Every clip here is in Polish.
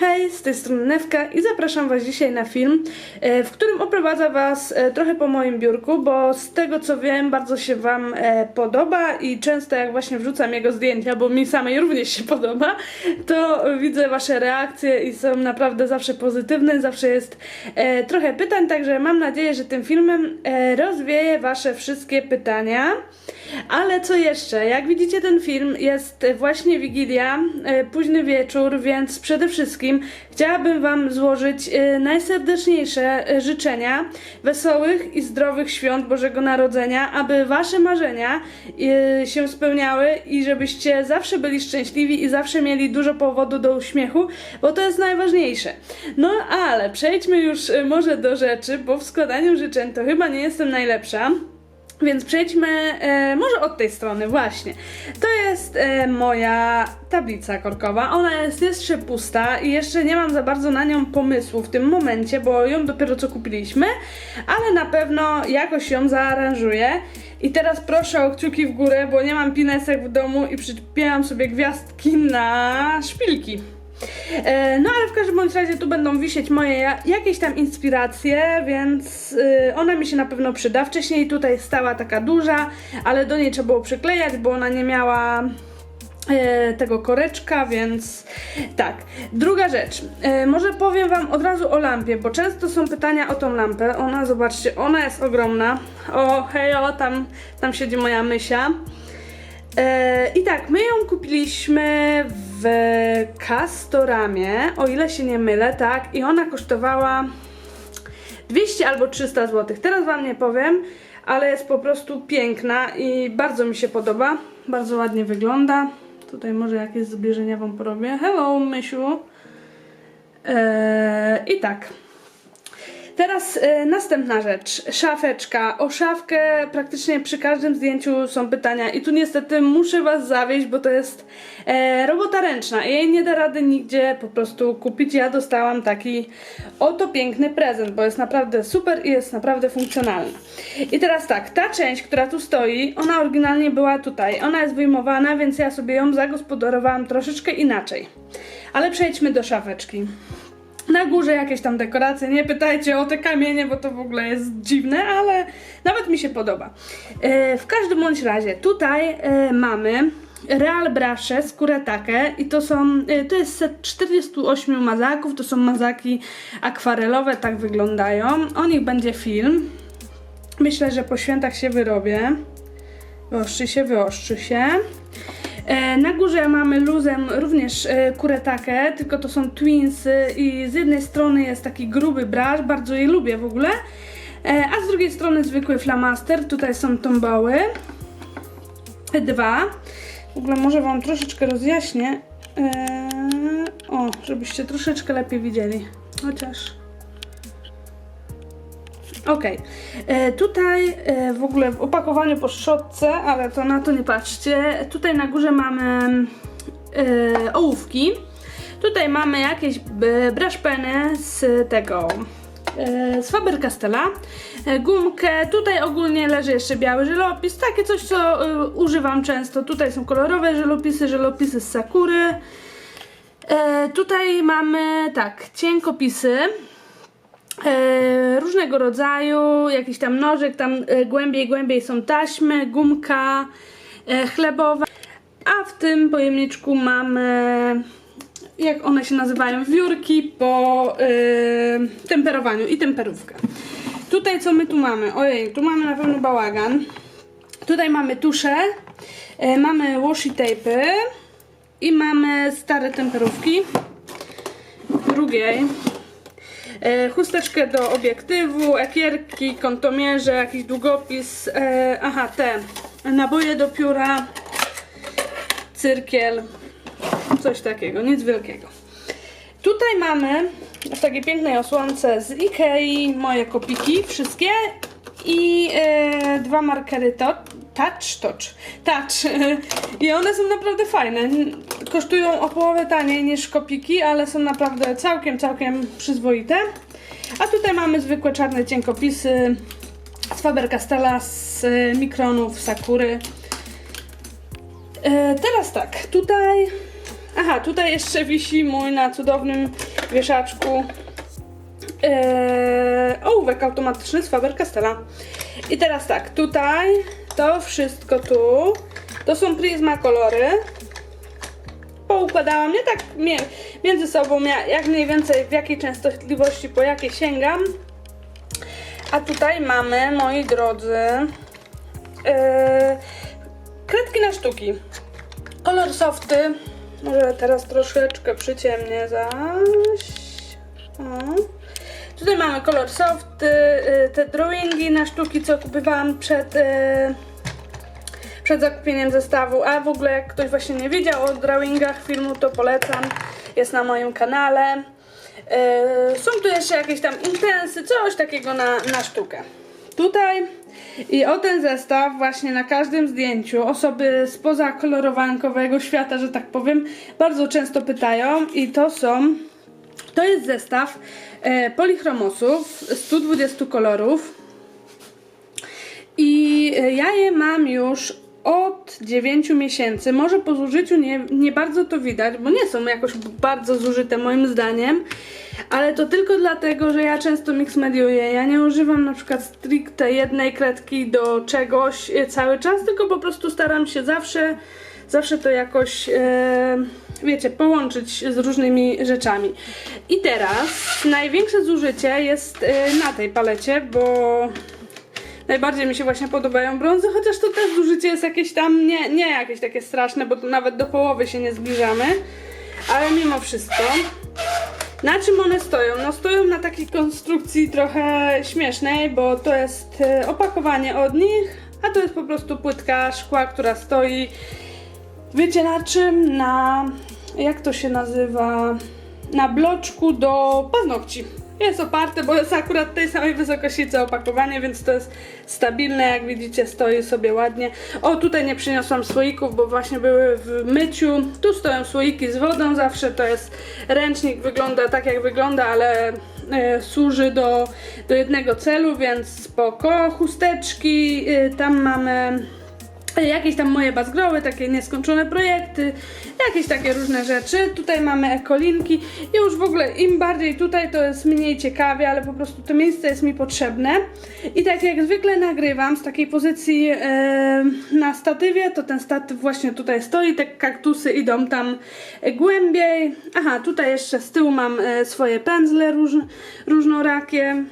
Hej, z tej strony Newka i zapraszam Was dzisiaj na film, e, w którym oprowadzę Was e, trochę po moim biurku, bo z tego co wiem, bardzo się Wam e, podoba i często jak właśnie wrzucam jego zdjęcia, bo mi samej również się podoba, to widzę Wasze reakcje i są naprawdę zawsze pozytywne, zawsze jest trochę pytań, także mam nadzieję, że tym filmem rozwieję Wasze wszystkie pytania. Ale co jeszcze? Jak widzicie, ten film jest właśnie Wigilia, późny wieczór, więc przede wszystkim chciałabym Wam złożyć e, najserdeczniejsze e, życzenia wesołych i zdrowych świąt Bożego Narodzenia, aby Wasze marzenia e, się spełniały i żebyście zawsze byli szczęśliwi i zawsze mieli dużo powodu do uśmiechu, bo to jest najważniejsze. No ale przejdźmy już może do rzeczy, bo w składaniu życzeń to chyba nie jestem najlepsza. Więc przejdźmy e, może od tej strony, właśnie. To jest e, moja tablica korkowa. Ona jest jeszcze pusta i jeszcze nie mam za bardzo na nią pomysłu w tym momencie, bo ją dopiero co kupiliśmy, ale na pewno jakoś ją zaaranżuję. I teraz proszę o kciuki w górę, bo nie mam pinesek w domu i przyczepiłam sobie gwiazdki na szpilki. E, No ale w każdym bądź razie tu będą wisieć moje ja- jakieś tam inspiracje, więc y, ona mi się na pewno przyda. Wcześniej tutaj stała taka duża, ale do niej trzeba było przyklejać, bo ona nie miała e, tego koreczka, więc tak. Druga rzecz. E, może powiem Wam od razu o lampie, bo często są pytania o tą lampę. Ona, zobaczcie, ona jest ogromna. O, hejo, tam, tam siedzi moja mysia. E, I tak, my ją kupiliśmy w Castoramie, o ile się nie mylę, tak, i ona kosztowała 200 albo 300 zł. Teraz Wam nie powiem, ale jest po prostu piękna i bardzo mi się podoba. Bardzo ładnie wygląda. Tutaj może jakieś zbliżenia Wam porobię. Hello, Mysiu. E, I tak. Teraz e, następna rzecz. Szafeczka. O szafkę praktycznie przy każdym zdjęciu są pytania i tu niestety muszę Was zawieść, bo to jest e, robota ręczna jej nie da rady nigdzie po prostu kupić. Ja dostałam taki oto piękny prezent, bo jest naprawdę super i jest naprawdę funkcjonalna. I teraz tak, ta część, która tu stoi, ona oryginalnie była tutaj. Ona jest wyjmowana, więc ja sobie ją zagospodarowałam troszeczkę inaczej. Ale przejdźmy do szafeczki. Na górze jakieś tam dekoracje, nie pytajcie o te kamienie, bo to w ogóle jest dziwne, ale nawet mi się podoba. E, w każdym bądź razie, tutaj e, mamy Real Brasze z i to są, e, to jest set 48 mazaków, to są mazaki akwarelowe, tak wyglądają. O nich będzie film. Myślę, że po świętach się wyrobię. Wyostrzy się, wyostrzy się. E, Na górze mamy luzem również e, kuretakę, tylko to są twinsy i z jednej strony jest taki gruby brasz, bardzo je lubię w ogóle, e, a z drugiej strony zwykły flamaster, tutaj są tomboły. E, Dwa. W ogóle może Wam troszeczkę rozjaśnię, o, żebyście troszeczkę lepiej widzieli, chociaż... Okej, E, tutaj e, w ogóle w opakowaniu po szczotce, ale to na to nie patrzcie. Tutaj na górze mamy e, ołówki. Tutaj mamy jakieś e, brush peny z tego e, z Faber-Castella, gumkę, tutaj ogólnie leży jeszcze biały żelopis, takie coś co używam często. Tutaj są kolorowe żelopisy, żelopisy z Sakury. E, tutaj mamy tak, cienkopisy e, różnego rodzaju, jakiś tam nożyk, tam e, głębiej, głębiej są taśmy, gumka e, chlebowa, a w tym pojemniczku mamy, jak one się nazywają, wiórki po e, temperowaniu i temperówkę. Tutaj co my tu mamy? Ojej, tu mamy na pewno bałagan. Tutaj mamy tusze, e, mamy washi tape'y i mamy stare temperówki drugiej chusteczkę do obiektywu, ekierki, kątomierze, jakiś długopis, e, aha, te naboje do pióra, cyrkiel, coś takiego, nic wielkiego. Tutaj mamy w takiej pięknej osłonce z Ikei moje kopiki, wszystkie i e, dwa markery touch, touch, touch i one są naprawdę fajne. Kosztują o połowę taniej niż kopiki, ale są naprawdę całkiem, całkiem przyzwoite. A tutaj mamy zwykłe czarne cienkopisy z Faber-Castella, z Mikronów, Sakury. E, teraz tak, tutaj Aha, tutaj jeszcze wisi mój na cudownym wieszaczku e, ołówek automatyczny z Faber-Castella. I teraz tak, tutaj to wszystko tu, to są kolory. Poukładałam je tak między sobą, ja- jak mniej więcej w jakiej częstotliwości, po jakie sięgam. A tutaj mamy, moi drodzy, e, kredki na sztuki. Kolor softy. Może teraz troszeczkę przyciemnię zaś. O. Tutaj mamy kolor soft, y, y, te drawingi na sztuki, co kupowałam przed, y, przed zakupieniem zestawu. A w ogóle jak ktoś właśnie nie wiedział o drawingach filmu, to polecam. Jest na moim kanale. Są tu jeszcze jakieś tam intensy, coś takiego na, na sztukę. Tutaj i o ten zestaw właśnie na każdym zdjęciu osoby spoza kolorowankowego świata, że tak powiem, bardzo często pytają i to są to jest zestaw e, polichromosów 120 kolorów i e, ja je mam już od 9 miesięcy. Może po zużyciu nie, nie bardzo to widać, bo nie są jakoś bardzo zużyte moim zdaniem, ale to tylko dlatego, że ja często mix mediuję. Ja nie używam na przykład stricte jednej kredki do czegoś e, cały czas, tylko po prostu staram się zawsze, zawsze to jakoś, wiecie, połączyć z różnymi rzeczami. I teraz największe zużycie jest e, na tej palecie, bo Najbardziej mi się właśnie podobają brązy, chociaż to też zużycie jest jakieś tam, nie, nie jakieś takie straszne, bo tu nawet do połowy się nie zbliżamy. Ale mimo wszystko. Na czym one stoją? No stoją na takiej konstrukcji trochę śmiesznej, bo to jest e, opakowanie od nich, a to jest po prostu płytka szkła, która stoi. Wiecie na czym? Na. Jak to się nazywa? Na bloczku do paznokci. Jest oparte, bo jest akurat tej samej wysokości co opakowanie, więc to jest stabilne, jak widzicie stoi sobie ładnie. O, tutaj nie przyniosłam słoików, bo właśnie były w myciu. Tu stoją słoiki z wodą zawsze, to jest ręcznik, wygląda tak jak wygląda, ale e, służy do, do jednego celu, więc spoko. Chusteczki, e, tam mamy jakieś tam moje bazgroły, takie nieskończone projekty, jakieś takie różne rzeczy. Tutaj mamy ekolinki i już w ogóle im bardziej tutaj to jest mniej ciekawie, ale po prostu to miejsce jest mi potrzebne. I tak jak zwykle nagrywam z takiej pozycji e, na statywie, to ten statyw właśnie tutaj stoi, te kaktusy idą tam głębiej. Aha, tutaj jeszcze z tyłu mam e, swoje pędzle róż, różnorakie.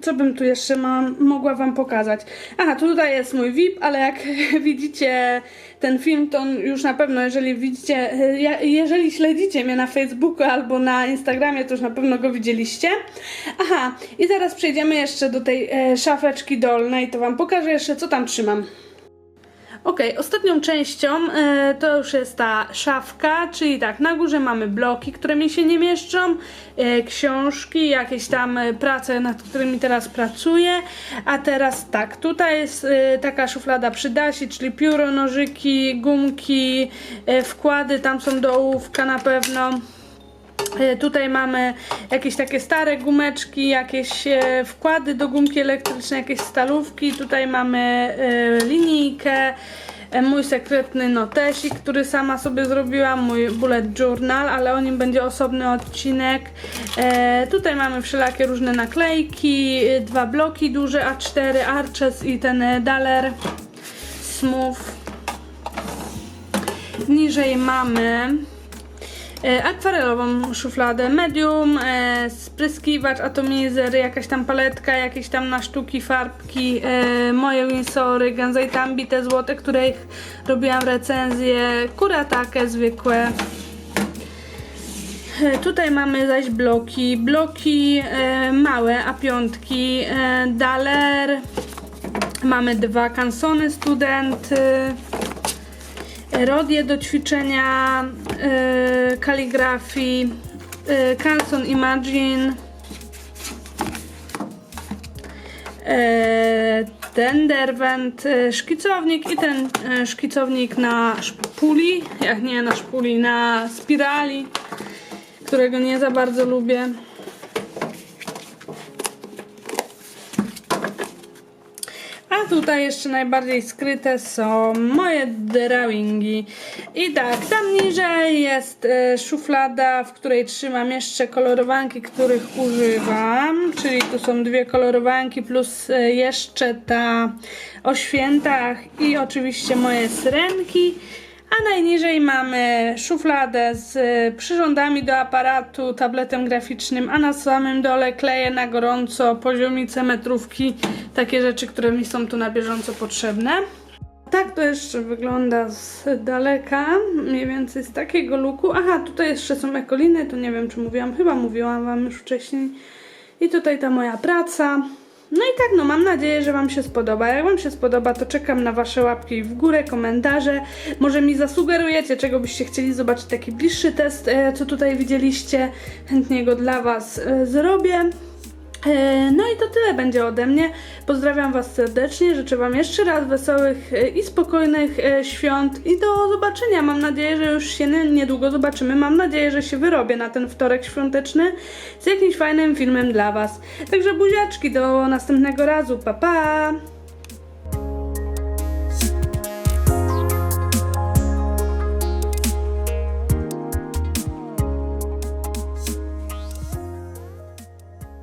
Co bym tu jeszcze mam, mogła Wam pokazać? Aha, tutaj jest mój VIP, ale jak widzicie ten film, to już na pewno, jeżeli widzicie, ja- jeżeli śledzicie mnie na Facebooku albo na Instagramie, to już na pewno go widzieliście. Aha, i zaraz przejdziemy jeszcze do tej e, szafeczki dolnej, to Wam pokażę jeszcze, co tam trzymam. Ok, ostatnią częścią e, to już jest ta szafka, czyli tak, na górze mamy bloki, które mi się nie mieszczą, e, książki, jakieś tam e, prace, nad którymi teraz pracuję, a teraz tak, tutaj jest taka szuflada przy dasi, czyli pióro, nożyki, gumki, wkłady, tam są do ołówka na pewno. E, Tutaj mamy jakieś takie stare gumeczki, jakieś e, wkłady do gumki elektrycznej, jakieś stalówki. Tutaj mamy e, linijkę, mój sekretny notesik, który sama sobie zrobiłam, mój bullet journal, ale o nim będzie osobny odcinek. Tutaj mamy wszelakie różne naklejki, dwa bloki duże A4, Arches i ten Daler Smooth. Niżej mamy akwarelową szufladę medium, e, spryskiwacz, atomizer, jakaś tam paletka, jakieś tam na sztuki, farbki, e, moje Winsory, Ganzaitambi, te złote, których robiłam recenzję, kuratake zwykłe. E, Tutaj mamy zaś bloki, bloki e, małe, A5, e, Daler, mamy dwa kansony student, e, rodie do ćwiczenia e, kaligrafii, e, Canson Imagine, e, ten derwent, e, szkicownik i ten szkicownik na szpuli, jak nie na szpuli, na spirali, którego nie za bardzo lubię. A tutaj jeszcze najbardziej skryte są moje drawingi. I tak, tam niżej jest e, szuflada, w której trzymam jeszcze kolorowanki, których używam. Czyli tu są dwie kolorowanki plus e, jeszcze ta o świętach i oczywiście moje syrenki. A najniżej mamy szufladę z e, przyrządami do aparatu, tabletem graficznym, a na samym dole kleję na gorąco, poziomicę, metrówki, takie rzeczy, które mi są tu na bieżąco potrzebne. Tak to jeszcze wygląda z daleka, mniej więcej z takiego luku. Aha, tutaj jeszcze są ekoliny, to nie wiem czy mówiłam, chyba mówiłam Wam już wcześniej. I tutaj ta moja praca. No i tak, no mam nadzieję, że Wam się spodoba. Jak Wam się spodoba, to czekam na Wasze łapki w górę, komentarze. Może mi zasugerujecie, czego byście chcieli zobaczyć taki bliższy test, e, co tutaj widzieliście. Chętnie go dla Was e, zrobię. E, No i to tyle będzie ode mnie. Pozdrawiam Was serdecznie, życzę Wam jeszcze raz wesołych e, i spokojnych e, świąt i do zobaczenia. Mam nadzieję, że już się nie- niedługo zobaczymy. Mam nadzieję, że się wyrobię na ten wtorek świąteczny z jakimś fajnym filmem dla Was. Także buziaczki, do następnego razu. Pa pa!